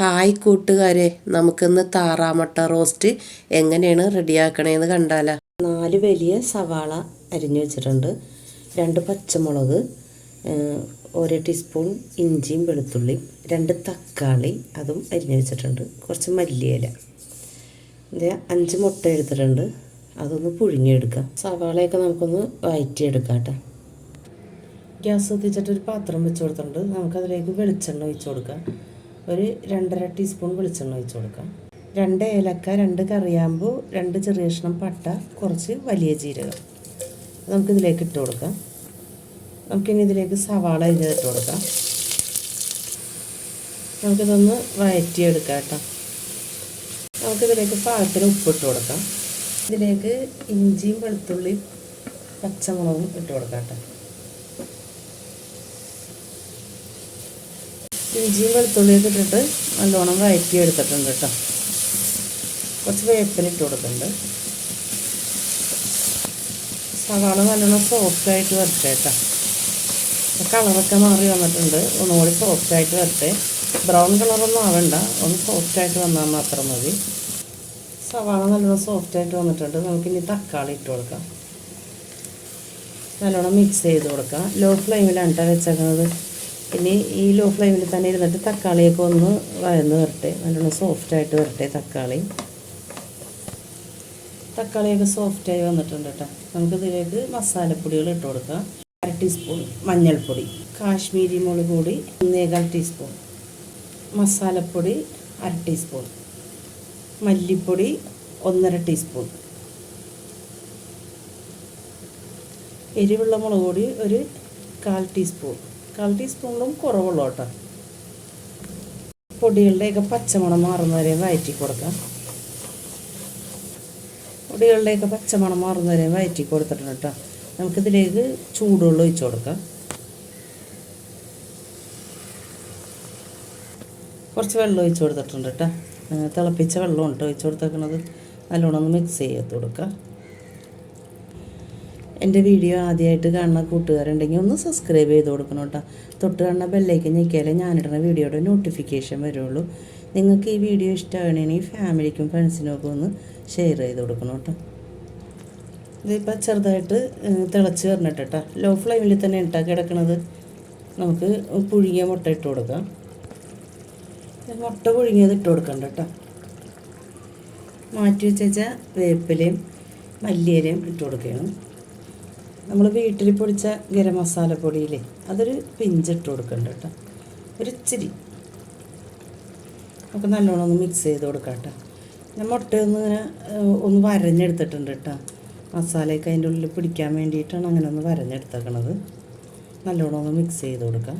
Hi കൂട്ടുകാരെ നമുക്കിന്ന് താറാമട്ട roast എങ്ങനെയാണ് റെഡിയാക്കണേന്ന് കണ്ടാലോ. നാല് വലിയ സവാള അരിഞ്ഞു വെച്ചിട്ടുണ്ട്. രണ്ട് പച്ചമുളക് ഒരു ടീസ്പൂൺ ഇഞ്ചിയും വെളുത്തുള്ളിയും രണ്ട് തക്കാളി അതും അരിഞ്ഞു വെച്ചിട്ടുണ്ട്. കുറച്ച് മല്ലിയില. ഇത് അഞ്ച് മുട്ട എടുത്തിട്ടുണ്ട്. അതൊന്ന് പുഴുങ്ങിയെടുക്കാം. സവാളയൊക്കെ നമുക്കൊന്ന് വഴറ്റിയെടുക്കാം കേട്ടോ ഗ്യാസ് കത്തിച്ചിട്ടൊരു പാത്രം വെച്ച് കൊടുത്തിട്ടുണ്ട്. നമുക്കതിലേക്ക് വെളിച്ചെണ്ണ ഒഴിച്ച് കൊടുക്കാം. ഒരു രണ്ടര ടീസ്പൂൺ വെളിച്ചെണ്ണ ഒഴിച്ച് കൊടുക്കാം. രണ്ട് ഏലക്ക രണ്ട് കറിയാമ്പു രണ്ട് ചെറിയ കഷ്ണം പട്ട കുറച്ച് വലിയ ജീരകം. നമുക്കിതിലേക്ക് ഇട്ട് കൊടുക്കാം. നമുക്കിനി ഇതിലേക്ക് സവാള ഇട്ട് കൊടുക്കാം. നമുക്കിതൊന്ന് വഴറ്റിയെടുക്കാം കേട്ടോ നമുക്കിതിലേക്ക് പാകത്തിന് ഉപ്പിട്ട് കൊടുക്കാം. ഇതിലേക്ക് ഇഞ്ചിയും വെളുത്തുള്ളിയും പച്ചമുളകും ഇട്ട് കൊടുക്കാം കേട്ടോ. ഇഞ്ചിയും വെളുത്തുള്ളിയൊക്കെ ഇട്ടിട്ട് നല്ലോണം വഴറ്റി എടുത്തിട്ടുണ്ട് കേട്ടോ. കുറച്ച് വേപ്പില ഇട്ട് കൊടുക്കുന്നുണ്ട് സവാള നല്ലോണം സോഫ്റ്റായിട്ട് വരട്ടെ കേട്ടോ. കളറൊക്കെ മാറി വന്നിട്ടുണ്ട്. ഒന്നുകൂടി സോഫ്റ്റായിട്ട് വരട്ടെ. ബ്രൗൺ കളറൊന്നും ആവണ്ട. ഒന്ന് സോഫ്റ്റായിട്ട് വന്നാൽ മാത്രം മതി. സവാള നല്ലോണം സോഫ്റ്റായിട്ട് വന്നിട്ടുണ്ട്. നമുക്കിനി തക്കാളി ഇട്ട് കൊടുക്കാം. നല്ലോണം മിക്സ് ചെയ്ത് കൊടുക്കാം. ലോ ഫ്ലെയിമിലാണ് കേട്ടോ വെച്ചേക്കുന്നത്. ഇനി ഈ ലോ ഫ്ലെയിമിൽ തന്നെ ഇരുന്നിട്ട് തക്കാളിയൊക്കെ ഒന്ന് വഴന്ന് വരട്ടെ. നല്ലോണം സോഫ്റ്റായിട്ട് വരട്ടെ തക്കാളി. തക്കാളിയൊക്കെ സോഫ്റ്റായി വന്നിട്ടുണ്ട് കേട്ടോ. നമുക്കിതിലേക്ക് മസാലപ്പൊടികൾ ഇട്ട് കൊടുക്കാം. അര ടീസ്പൂൺ മഞ്ഞൾപ്പൊടി കാശ്മീരി മുളക് പൊടി ഒന്നേകാൽ ടീസ്പൂൺ മസാലപ്പൊടി അര ടീസ്പൂൺ മല്ലിപ്പൊടി ഒന്നര ടീസ്പൂൺ എരിവുള്ള മുളക് പൊടി ഒരു കാൽ ടീസ്പൂൺ കാൽ ടീസ്പൂണിലും കുറവുള്ളൂ കേട്ടോ. പൊടികളുടെയൊക്കെ പച്ചമണം മാറുന്നവരെ വയറ്റി കൊടുക്കാം. പൊടികളുടെയൊക്കെ പച്ചമണം മാറുന്നവരെ വയറ്റി കൊടുത്തിട്ടുണ്ട് കേട്ടോ. നമുക്കിതിലേക്ക് ചൂടുവെള്ളം ഒഴിച്ചു കൊടുക്കാം. കുറച്ച് വെള്ളം ഒഴിച്ചു കൊടുത്തിട്ടുണ്ട് കേട്ടോ. തിളപ്പിച്ച വെള്ളം ഉണ്ട് ഒഴിച്ച് കൊടുത്തേക്കണത്. നല്ലോണം ഒന്ന് മിക്സ് ചെയ്ത് കൊടുക്കാം. എന്റെ വീഡിയോ ആദ്യമായിട്ട് കാണുന്ന കൂട്ടുകാരുണ്ടെങ്കിൽ ഒന്ന് സബ്സ്ക്രൈബ് ചെയ്ത് കൊടുക്കണം കേട്ടോ. തൊട്ട് കാണുന്ന ബെല്ലൈക്കൻ ഞെക്കിയാലേ ഞാനിടുന്ന വീഡിയോയുടെ നോട്ടിഫിക്കേഷൻ വരുള്ളൂ. നിങ്ങൾക്ക് ഈ വീഡിയോ ഇഷ്ടമാണെങ്കിൽ ഫാമിലിക്കും ഫ്രണ്ട്സിനും ഒക്കെ ഒന്ന് ഷെയർ ചെയ്ത് കൊടുക്കണം കേട്ടോ. ഇതിപ്പോൾ ചെറുതായിട്ട് തിളച്ച് വരണിട്ട് കേട്ടോ. ലോ ഫ്ലെയിമിൽ തന്നെ ഇട്ടാ കിടക്കണത്. നമുക്ക് പുഴുങ്ങിയ മുട്ട ഇട്ട് കൊടുക്കാം. മുട്ട പുഴുങ്ങിയത് ഇട്ട് കൊടുക്കണ്ട കേട്ടോ. മാറ്റി വെച്ചാൽ വേപ്പിലയും മല്ലിയിലയും ഇട്ട് കൊടുക്കുകയാണ് നമ്മൾ വീട്ടിൽ പൊടിച്ച ഗരം മസാല പൊടിയില്ലേ അതൊരു പിഞ്ചിട്ട് കൊടുക്കണ്ട കേട്ടോ. ഒരു ഇച്ചിരി നമുക്ക് നല്ലോണം ഒന്ന് മിക്സ് ചെയ്ത് കൊടുക്കാം കേട്ടോ. ഞാൻ മുട്ടയൊന്ന് ഇങ്ങനെ ഒന്ന് വരഞ്ഞെടുത്തിട്ടുണ്ട് കേട്ടോ. മസാലയൊക്കെ അതിന്റെ ഉള്ളിൽ പിടിക്കാൻ വേണ്ടിയിട്ടാണ് അങ്ങനെ ഒന്ന് വരഞ്ഞെടുത്തേക്കണത്. നല്ലോണം ഒന്ന് മിക്സ് ചെയ്ത് കൊടുക്കാം.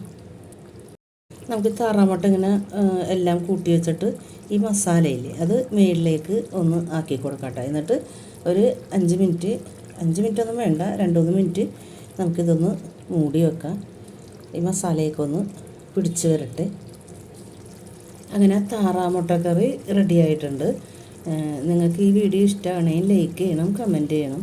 നമുക്ക് താറാമുട്ട ഇങ്ങനെ എല്ലാം കൂട്ടി വെച്ചിട്ട് ഈ മസാലയില്ലേ അത് മേളിലേക്ക് ഒന്ന് ആക്കി കൊടുക്കട്ടെ എന്നിട്ട് ഒരു അഞ്ച് മിനിറ്റ് അഞ്ച് മിനിറ്റ് ഒന്നും വേണ്ട രണ്ട് മൂന്ന് മിനിറ്റ് നമുക്കിതൊന്ന് മൂടി വെക്കാം. ഈ മസാലയൊക്കെ ഒന്ന് പിടിച്ച് വരട്ടെ. അങ്ങനെ താറാമുട്ട കറി റെഡി ആയിട്ടുണ്ട്. നിങ്ങൾക്ക് ഈ വീഡിയോ ഇഷ്ടമാണെങ്കിൽ ലൈക്ക് ചെയ്യണം കമന്റ് ചെയ്യണം.